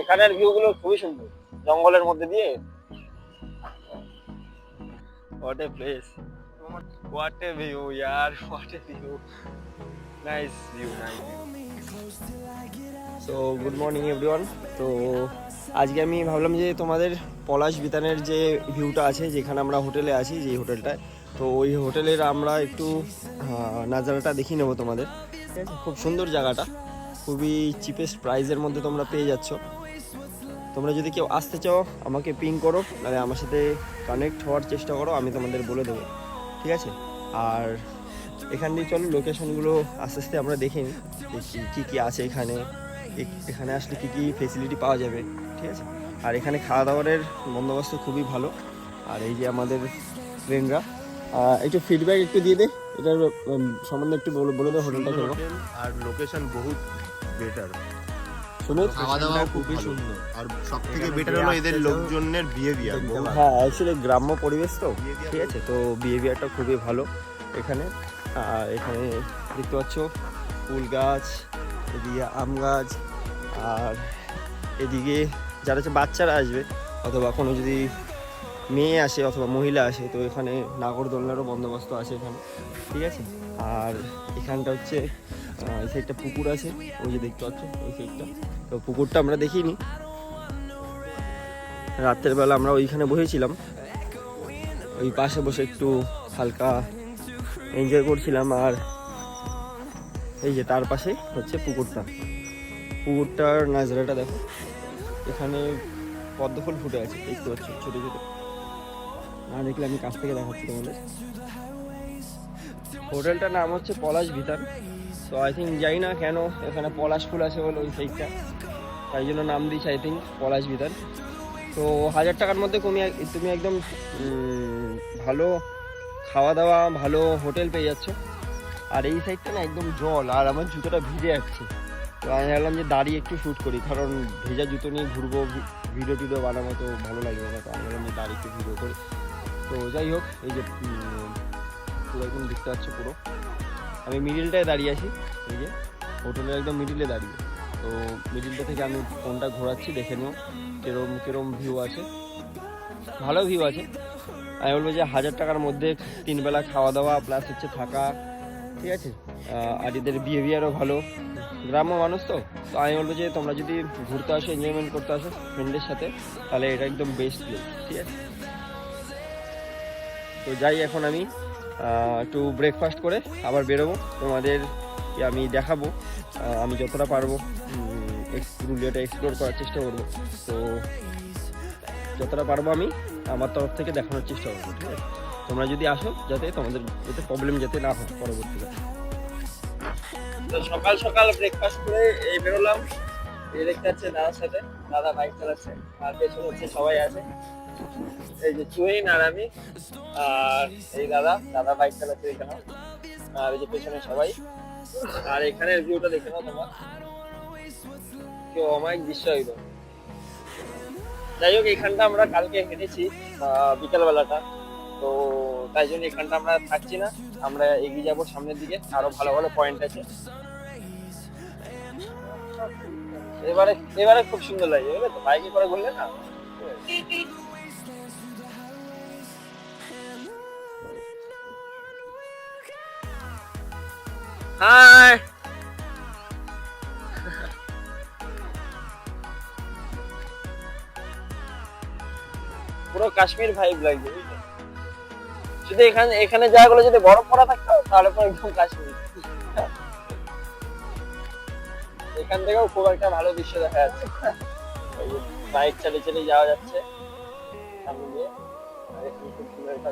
এখানের ভিউ গুলো খুবই সুন্দর। জঙ্গলের মধ্যে দিয়ে। What a place what a view year what a view nice view nice so good morning everyone তো আজকে আমি ভাবলাম যে তোমাদের পলাশ বিতানের যে ভিউটা আছে যেখানে আমরা হোটেলে আছি যে হোটেলটায় তো ওই হোটেলের আমরা একটু নাজারাটা দেখিয়ে নেব তোমাদের। খুব সুন্দর জায়গাটা। খুবই চিপেস্ট প্রাইসের মধ্যে তোমরা পেয়ে যাচ্ছ। তোমরা যদি কেউ আসতে চাও আমাকে পিং করো নাহলে আমার সাথে কানেক্ট হওয়ার চেষ্টা করো আমি তোমাদের বলে দেবো। ঠিক আছে? আর এখান দিয়ে চলো লোকেশনগুলো আস্তে আস্তে আমরা দেখে নিই কী- কী আছে এখানে এখানে আসলে কী কী ফেসিলিটি পাওয়া যাবে ঠিক আছে? আর এখানে খাওয়া দাওয়ারের বন্দোবস্ত খুবই ভালো। আর এই যে আমাদের ফ্রেন্ডরা একটু ফিডব্যাক একটু দিয়ে দে এটার সম্বন্ধে একটু বলে বলে দে হোটেলটা আর লোকেশন বহুত বেটার সুমিত খাওয়া দাওয়া খুবই সুন্দর। আর সব থেকে বেটার হলো এদের লোকজনের বিহেভিয়ার হ্যাঁ অ্যাকচুয়ালি গ্রাম্য পরিবেশ তো। ঠিক আছে? তো বিহেভিয়ারটা খুবই ভালো এখানে। আর এখানে দেখতে পাচ্ছ ফুল গাছ এদিকে আম গাছ আর এদিকে যারা হচ্ছে বাচ্চারা আসবে অথবা কোনো যদি মেয়ে আসে অথবা মহিলা আসে তো এখানে নাগরদোলনারও বন্দোবস্ত আছে এখানে। ঠিক আছে? আর এখানটা হচ্ছে এই সাইডটা পুকুর আছে, ওই যে দেখতে পাচ্ছ ওই সাইডটা। তো পুকুরটা আমরা দেখিনি। রাতের বেলা আমরা ওইখানে বসেছিলাম। ওই পাশে বসে একটু হালকা এনজয় করছিলাম, আর এই যে তার পাশে হচ্ছে পুকুরটা। পুকুরটার নাজরাটা দেখো, এখানে পদ্ম ফুল ফুটে আছে, দেখতে পাচ্ছ, ছোটো ছোটো। না দেখলে আমি কাছ থেকে দেখাচ্ছি তোমাদের। হোটেলটার নাম হচ্ছে পলাশ ভিতান। তো আই থিঙ্ক যাই না কেন, এখানে পলাশ ফুল আছে বলে ওই সাইডটা তাই জন্য নাম দিয়েছে আই থিঙ্ক পলাশ ভিতান তো, হাজার টাকার মধ্যে তুমি তুমি একদম ভালো খাওয়া দাওয়া ভালো হোটেল পেয়ে যাচ্ছ। আর এই সাইডটা না একদম জল, আর আমার জুতোটা ভিজে যাচ্ছে। তো, আমি ভাবলাম যে দাঁড়িয়ে একটু শ্যুট করি, কারণ ভেজা জুতো নিয়ে ঘুরবো ভিডিও টিডিও বানাবো, তো ভালো লাগবে না। তো, আমি ভাবলাম যে দাঁড়িয়ে একটু ভিডিও করি। তো, যাই হোক, এই যে পুরো একদম দেখতে পাচ্ছ পুরো। আমি মিডিলটায় দাঁড়িয়ে আছি, এই যে হোটেলের একদম মিডিলে দাঁড়িয়ে। তো মিডিলটা থেকে আমি ফোনটা ঘোরাচ্ছি, দেখে নিও কিরম কিরম ভিউ আছে। ভালো ভিউ আছে। আমি বলব যে হাজার টাকার মধ্যে তিনবেলা খাওয়া দাওয়া প্লাস হচ্ছে থাকা, ঠিক আছে? আর এদের বিহেভিয়ারও ভালো। গ্রাম্য মানুষ তো তো আমি বলব যে তোমরা যদি ঘুরতে আসো এনজয়মেন্ট করতে আসো ফ্রেন্ডের সাথে, তাহলে এটা একদম বেস্ট প্লেস ঠিক আছে? তো যাই, এখন আমি একটু ব্রেকফাস্ট করে আবার বেরোবো। তোমাদের আমি দেখাবো? আমি যতটা পারব পুরুলিয়াটা এক্সপ্লোর করার চেষ্টা করব। তো যতটা পারব আমি আমার তরফ থেকে দেখানোর চেষ্টা করব, ঠিক আছে? তোমরা যদি আসো, যাতে তোমাদের যাতে প্রবলেম যাতে না হয় পরবর্তীতে। তো সকাল সকাল ব্রেকফাস্ট করে এই বেরোলাম। এই দেখতে দাদার সাথে। দাদা বাইক চালাচ্ছে। আর পেছনে হচ্ছে সবাই আছে। এই যে চুইন আর আমি, আর এই দাদা দাদা বাইক চালাচ্ছে এখানে, আর এই যে পেছনে সবাই, আর এখানের ভিউটা দেখে নাও তোমার। কি অমায়িক দৃশ্য একদম যাই হোক এখানটা আমরা কালকে হেঁটেছি বিকালবেলাটা। তো তাই জন্য এখানটা আমরা থাকছি না। আমরা এগিয়ে যাব সামনের দিকে। আরও ভালো ভালো পয়েন্ট আছে। এবারে এবারে খুব সুন্দর লাগে বাইকে করে ঘুরলে না? হাই পুরো কাশ্মীর ভাইব বুঝলে? শুধু এখানে এখানে জায়গাগুলো যদি বরফ পড়া থাকতো, তাহলে পুরো একদম কাশ্মীর। এখান থেকেও খুব একটা ভালো দৃশ্য দেখা যাচ্ছে। বাইক চালিয়ে চালিয়ে যাওয়া যাচ্ছে। সামনে দিয়ে। খুব সুন্দর একটা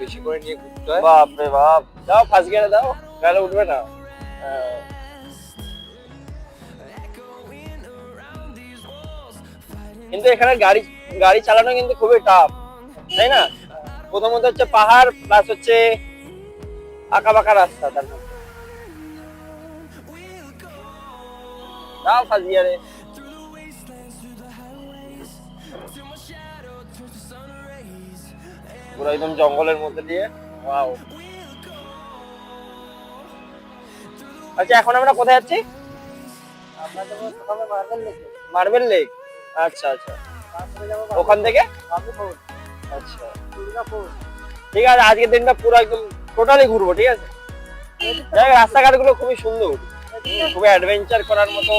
বেশি করে নিয়ে ঘুরতে হয়। বাপরে বাপ। দাও ফার্স্ট গিয়ারে দাও। গাড়ি উঠবে না। হ্যাঁ। কিন্তু এখানে গাড়ি গাড়ি চালানো কিন্তু খুবই টাফ তাই না? প্রথমত হচ্ছে পাহাড় প্লাস হচ্ছে আঁকা বাঁকা রাস্তা, তার মধ্যে দাও ফার্স্ট গিয়ারে পুরো একদম জঙ্গলের মধ্যে দিয়ে। ওয়াও আচ্ছা এখন আমরা কোথায় যাচ্ছি? মার্বেল লেক আচ্ছা আচ্ছা। ওখান থেকে? আচ্ছা। ঠিক আছে আজকের দিনটা পুরো একদম টোটালি ঘুরবো ঠিক আছে? দেখ রাস্তাঘাটগুলো খুবই সুন্দর। খুবই অ্যাডভেঞ্চার করার মতো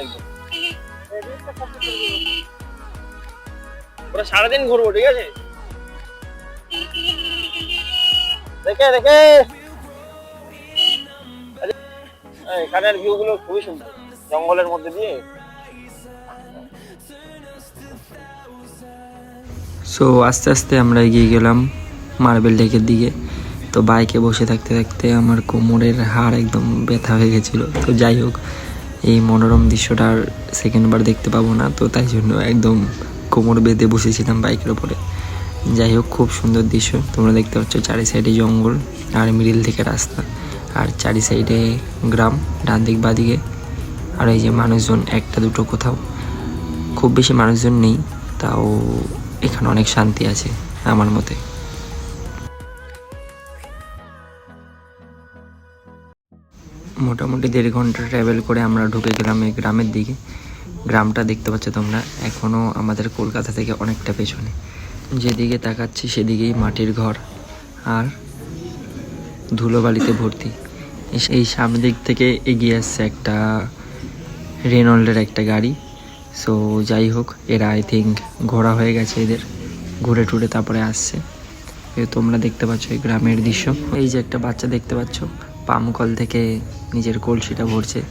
একদম। পুরো সারাদিন ঘুরবো ঠিক আছে? দেখে দেখে। এখানের ভিউ গুলো খুবই সুন্দর। জঙ্গলের মধ্যে দিয়ে। সো আস্তে আস্তে আমরা এগিয়ে গেলাম মার্বেল লেকের দিকে। তো বাইকে বসে থাকতে থাকতে আমার কোমরের হাড় একদম ব্যথা হয়ে গেছিল। তো যাই হোক, এই মনোরম দৃশ্যটা আর সেকেন্ডবার দেখতে পাবো না। তো তাই জন্য একদম কোমর বেঁধে বসেছিলাম বাইকের ওপরে। যাই হোক খুব সুন্দর দৃশ্য। তোমরা দেখতে পাচ্ছ চারি সাইডে জঙ্গল আর মিডিল থেকে রাস্তা। আর চারি সাইডে গ্রাম ডান দিক বাদিকে। আর এই যে মানুষজন, একটা দুটো কোথাও। খুব বেশি মানুষজন নেই, তাও এখানে অনেক শান্তি আছে, আমার মতে। মোটামুটি দেড় ঘণ্টা ট্রাভেল করে আমরা ঢুকে গেলাম এই গ্রামের দিকে। গ্রামটা দেখতে পাচ্ছ তোমরা এখনও আমাদের কলকাতা থেকে অনেকটা পেছনে। যেদিকে তাকাচ্ছি সেদিকেই মাটির ঘর আর ধুলোবালিতে ভর্তি। এই- এই সামনের দিক থেকে এগিয়ে আসছে একটা রেনল্ডের একটা গাড়ি। সো যাই হোক, এরা আই থিঙ্ক ঘোরা হয়ে গেছে এদের। ঘুরে টুরে তারপরে আসছে। তোমরা দেখতে পাচ্ছ এই গ্রামের দৃশ্য। এই যে একটা বাচ্চা দেখতে পাচ্ছ পাম কল থেকে নিজের কলসিটা ভরছে।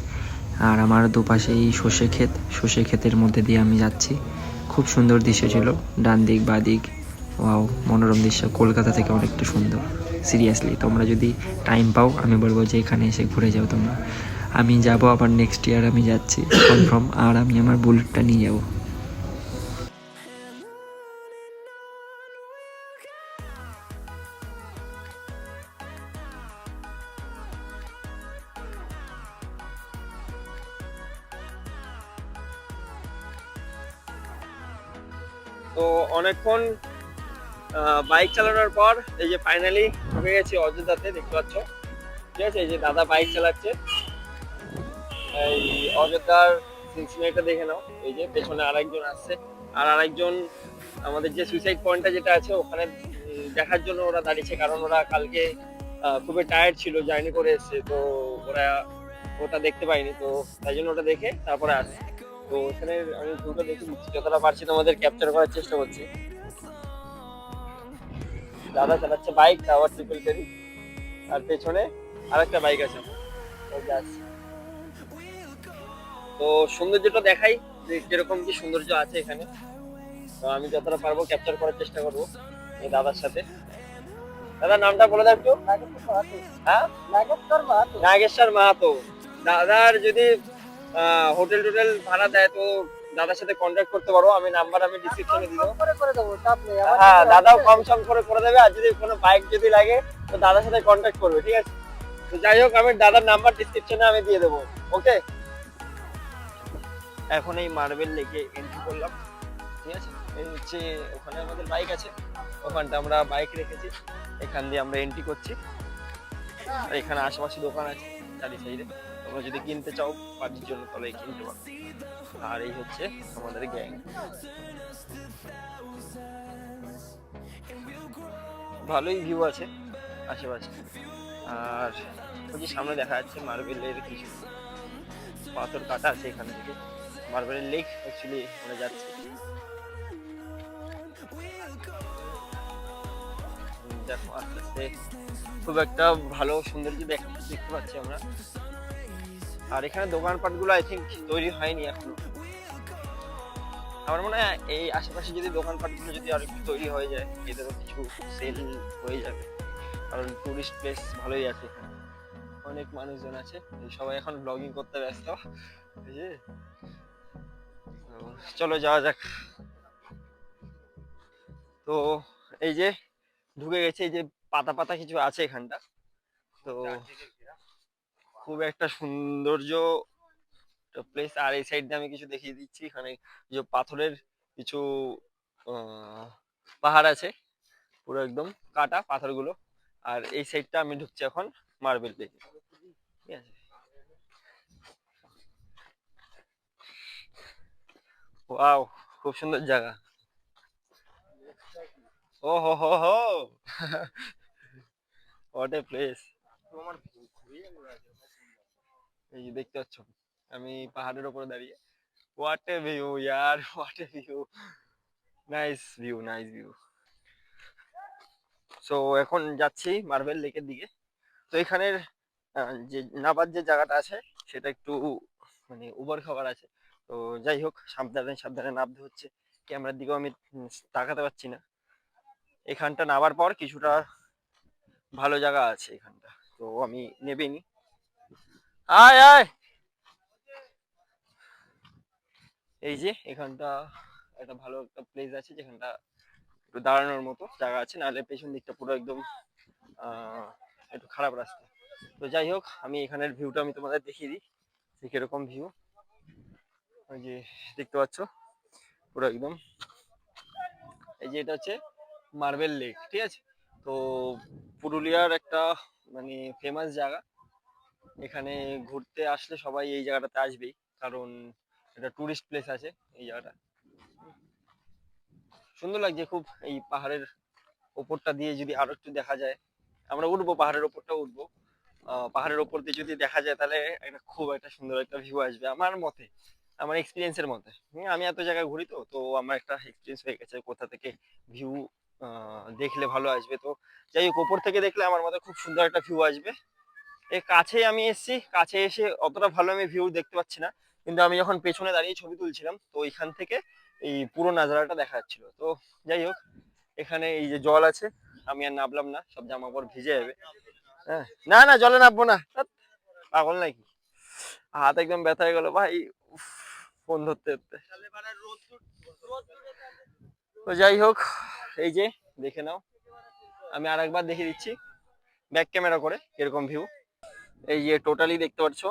আর আমার দুপাশেই সর্ষে ক্ষেত। সর্ষে ক্ষেতের মধ্যে দিয়ে আমি যাচ্ছি। খুব সুন্দর দৃশ্য ছিল। ডান দিক, বা দিক, ওয়াও, মনোরম দৃশ্য। কলকাতা থেকে অনেকটা সুন্দর। সিরিয়াসলি তোমরা যদি টাইম পাও, আমি বলব যে এখানে এসে ঘুরে যাও তোমরা। আমি যাব আবার নেক্সট ইয়ার আমি যাচ্ছি। কনফার্ম আর আমি আমার বুলেটটা নিয়ে যাব। তো অনেকক্ষণ বাইক চালানোর পর এই যে ফাইনালি ঢুকে গেছি অযোধ্যাতে, দেখতে পাচ্ছ। ঠিক আছে, এই যে দাদা বাইক চালাচ্ছে। এই অযোধ্যার সিনসিনারিটা দেখে নাও। এই যে পেছনে আরেকজন আসছে। আর আরেকজন, আমাদের যে সুইসাইড পয়েন্টটা যেটা আছে, ওখানে দেখার জন্য ওরা দাঁড়িয়েছে। কারণ ওরা কালকে খুবই টায়ার্ড ছিল জার্নি করে এসছে। তো ওরা ওটা দেখতে পাইনি তো তাই জন্য ওটা দেখে তারপরে আসে তো এখানে আমি ভিউটা দেখে দিচ্ছি যতটা পারছি তোমাদের ক্যাপচার করার চেষ্টা করছি। দাদা চালাচ্ছে বাইক টাওয়ার ট্রিপল ক্যারি আর পেছনে আরেকটা বাইক আছে। তো সৌন্দর্যটা দেখাই যে কীরকম কি সৌন্দর্য আছে এখানে। তো আমি যতটা পারব ক্যাপচার করার চেষ্টা করব এই দাদার সাথে। দাদার নামটা বলে দাও একটু। হ্যাঁ? নাগেশ্বর মাহাতো। দাদার যদি হোটেল টোটেল ভাড়া দেয় তো দাদার সাথে কন্ট্যাক্ট করতে পারো। আমি নাম্বার আমি ডিসক্রিপশনে দেবো। হ্যাঁ দাদাও কম সম করে করে দেবে আর যদি কোনো বাইক যদি লাগে তো দাদার সাথে কন্ট্যাক্ট করবে ঠিক আছে? তো যাই হোক আমি দাদার নাম্বার ডিসক্রিপশনে আমি দিয়ে দেবো ওকে এখন এই মার্বেল লেকে এন্ট্রি করলাম ঠিক আছে? এই হচ্ছে ওখানে আমাদের বাইক আছে। ওখানটা আমরা বাইক রেখেছি এখান দিয়ে আমরা এন্ট্রি করছি। এখানে আশেপাশে দোকান আছে চারি সাইডে তোমরা যদি কিনতে চাও বাড়ির জন্য, তাহলে কিনতে পারো। আর এই হচ্ছে আমাদের গ্যাং। ভালোই ভিউ আছে আশেপাশে। আর ওই সামনে দেখা যাচ্ছে মার্বেলের কিছু পাথর কাটা আছে এখানে থেকে। মার্বেলের লেক অ্যাকচুয়ালি আমরা যাচ্ছি। দেখো আস্তে আস্তে খুব একটা ভালো সৌন্দর্য দেখ- দেখতে পাচ্ছি আমরা। আর এখানে দোকানপাটগুলো আই থিঙ্ক তৈরি হয়নি এখনও। আমার মনে হয় এই আশেপাশে যদি দোকানপাটগুলো যদি আর একটু তৈরি হয়ে যায় এদেরও কিছু সেল হয়ে যাবে। কারণ টুরিস্ট প্লেস ভালোই আছে অনেক মানুষজন আছে। সবাই এখন ব্লগিং করতে ব্যস্ত। চলো যাওয়া যাক। তো এই যে ঢুকে গেছে, এই যে পাতা পাতা কিছু আছে এখানটা। তো খুব একটা সৌন্দর্য প্লেস আর এই সাইড দিয়ে আমি কিছু দেখিয়ে দিচ্ছি। এখানে যে পাথরের কিছু পাহাড় আছে, পুরো একদম কাটা পাথরগুলো। আর এই সাইডটা আমি ঢুকছি এখন মার্বেল পেজে খুব সুন্দর জায়গা। ও হো হো হো হোয়াট এ প্লেস এই দেখতে পাচ্ছ, আমি পাহাড়ের উপরে দাঁড়িয়ে what a view year what a view nice view nice view so এখন যাচ্ছি মার্বেল লেকের দিকে। তো এখানের যে নাবার যে জায়গাটা আছে, সেটা একটু মানে উবর খাবার আছে। তো যাই হোক, সাবধানে সাবধানে নামতে হচ্ছে। ক্যামেরার দিকেও আমি তাকাতে পারছি না। এখানটা নামার পর কিছুটা ভালো জায়গা আছে এখানটা। তো আমি নেবে নি আয় আয় এই যে এখানটা একটা ভালো একটা প্লেস আছে যেখানটা একটু দাঁড়ানোর মতো জায়গা আছে নাহলে পেছন দিকটা পুরো একদম একটু খারাপ রাস্তা। তো যাই হোক আমি এখানের ভিউটা আমি তোমাদের দেখিয়ে দিই যে কীরকম ভিউ ওই যে দেখতে পাচ্ছ পুরো একদম। এই যে এটা হচ্ছে মার্বেল লেক ঠিক আছে? তো পুরুলিয়ার একটা মানে ফেমাস জায়গা। এখানে ঘুরতে আসলে সবাই এই জায়গাটাতে আসবেই কারণ এটা টুরিস্ট প্লেস আছে এই জায়গাটা। সুন্দর লাগছে খুব এই পাহাড়ের ওপরটা দিয়ে যদি আরও একটু দেখা যায়। আমরা উঠবো পাহাড়ের ওপরটা উঠবো। পাহাড়ের ওপর দিয়ে যদি দেখা যায় তাহলে একটা খুব একটা সুন্দর একটা ভিউ আসবে আমার মতে আমার এক্সপিরিয়েন্সের মতে। হুম, আমি এত জায়গায় ঘুরি তো তো আমার একটা এক্সপিরিয়েন্স হয়ে গেছে কোথা থেকে ভিউ দেখলে ভালো আসবে তো। যাই হোক, ওপর থেকে দেখলে আমার মতে খুব সুন্দর একটা ভিউ আসবে। এ কাছে আমি এসেছি, কাছে এসে অতটা ভালো আমি ভিউ দেখতে পাচ্ছি না। কিন্তু আমি যখন পেছনে দাঁড়িয়ে ছবি তুলছিলাম, তো এখান থেকে এই পুরো নাজারাটা দেখা যাচ্ছিল। তো যাই হোক, এখানে এই যে জল আছে, আমি আর নামলাম না, সব জামা কাপড় ভিজে যাবে। হ্যাঁ না না, জলে নামবো না। পাগল নাকি? হাত একদম ব্যথা হয়ে গেল, ভাই ফোন ধরতে ধরতে। তো যাই হোক এই যে, দেখে নাও। আমি আর একবার দেখিয়ে দিচ্ছি। ব্যাক ক্যামেরা করে, এরকম ভিউ এই যে টোটালি দেখতে পাচ্ছ?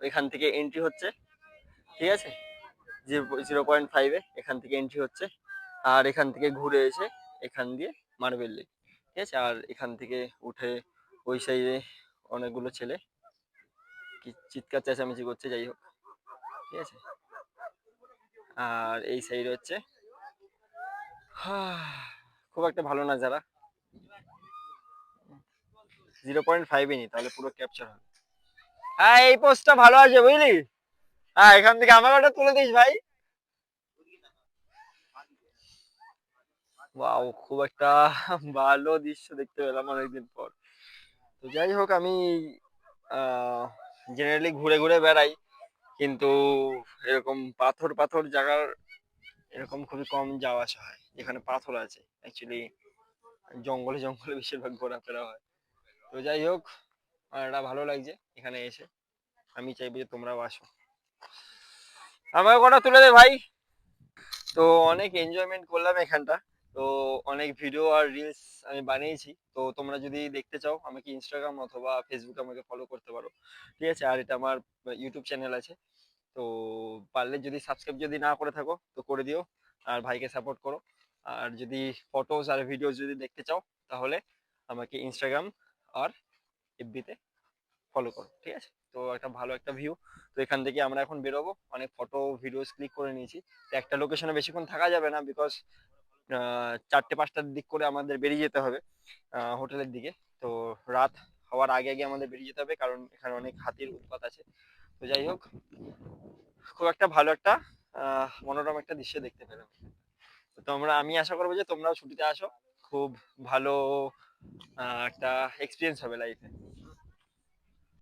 এখান থেকে এন্ট্রি হচ্ছে। ঠিক আছে? জিরো পয়েন্ট ফাইভে এখান থেকে এন্ট্রি হচ্ছে। আর এখান থেকে ঘুরে এসে এখান দিয়ে মার্বেল লেক ঠিক আছে? আর এখান থেকে উঠে ওই সাইডে অনেকগুলো ছেলে কি চিৎকার চেঁচামেচি করছে, যাই হোক। ঠিক আছে? আর এই সাইড হচ্ছে খুব একটা ভালো না যারা। জিরো পয়েন্ট ফাইভে নি, তাহলে পুরো ক্যাপচার হবে। হ্যাঁ এই পোস্টটা ভালো আছে, বুঝলি? হ্যাঁ এখান থেকে আমার ওটা তুলে দিস ভাই। ওয়াও খুব একটা ভালো দৃশ্য দেখতে পেলাম অনেকদিন পর। তো যাই হোক, আমি জেনারেলি ঘুরে ঘুরে বেড়াই, কিন্তু এরকম পাথর পাথর জায়গার এরকম খুবই কম যাওয়া আসা হয়। যেখানে পাথর আছে। অ্যাকচুয়ালি জঙ্গলে জঙ্গলে বেশিরভাগ ঘোরাফেরা হয়। তো যাই হোক এটা ভালো লাগছে এখানে এসে। আমি চাইব যে তোমরাও আসো। আমাকে কটা তুলে দে ভাই। তো অনেক এনজয়মেন্ট করলাম এখানটা। তো অনেক ভিডিও আর রিলস আমি বানিয়েছি। তো তোমরা যদি দেখতে চাও, আমাকে ইনস্টাগ্রাম অথবা ফেসবুকে আমাকে ফলো করতে পারো। ঠিক আছে? আর এটা আমার ইউটিউব চ্যানেল আছে। তো পারলে যদি সাবস্ক্রাইব যদি না করে থাকো, তো করে দিও। আর ভাইকে সাপোর্ট করো। আর যদি ফটোস আর ভিডিওস যদি দেখতে চাও, তাহলে আমাকে ইনস্টাগ্রাম আর এফবিতে ফলো করো, ঠিক আছে? তো একটা ভালো একটা ভিউ তো এখান থেকে আমরা এখন বেরোবো। অনেক ফটো ভিডিওস ক্লিক করে নিয়েছি। তো একটা লোকেশনে বেশিক্ষণ থাকা যাবে না বিকজ চারটে, পাঁচটার দিক করে আমাদের বেরিয়ে যেতে হবে হোটেলের দিকে। তো রাত হওয়ার আগে আগে আমাদের বেরিয়ে যেতে হবে, কারণ এখানে অনেক হাতির উৎপাত আছে। তো যাই হোক, খুব একটা ভালো একটা মনোরম একটা দৃশ্য দেখতে পেলাম। তোমরা আমি আশা করব যে তোমরাও ছুটিতে আসো। খুব ভালো একটা এক্সপিরিয়েন্স হবে লাইফে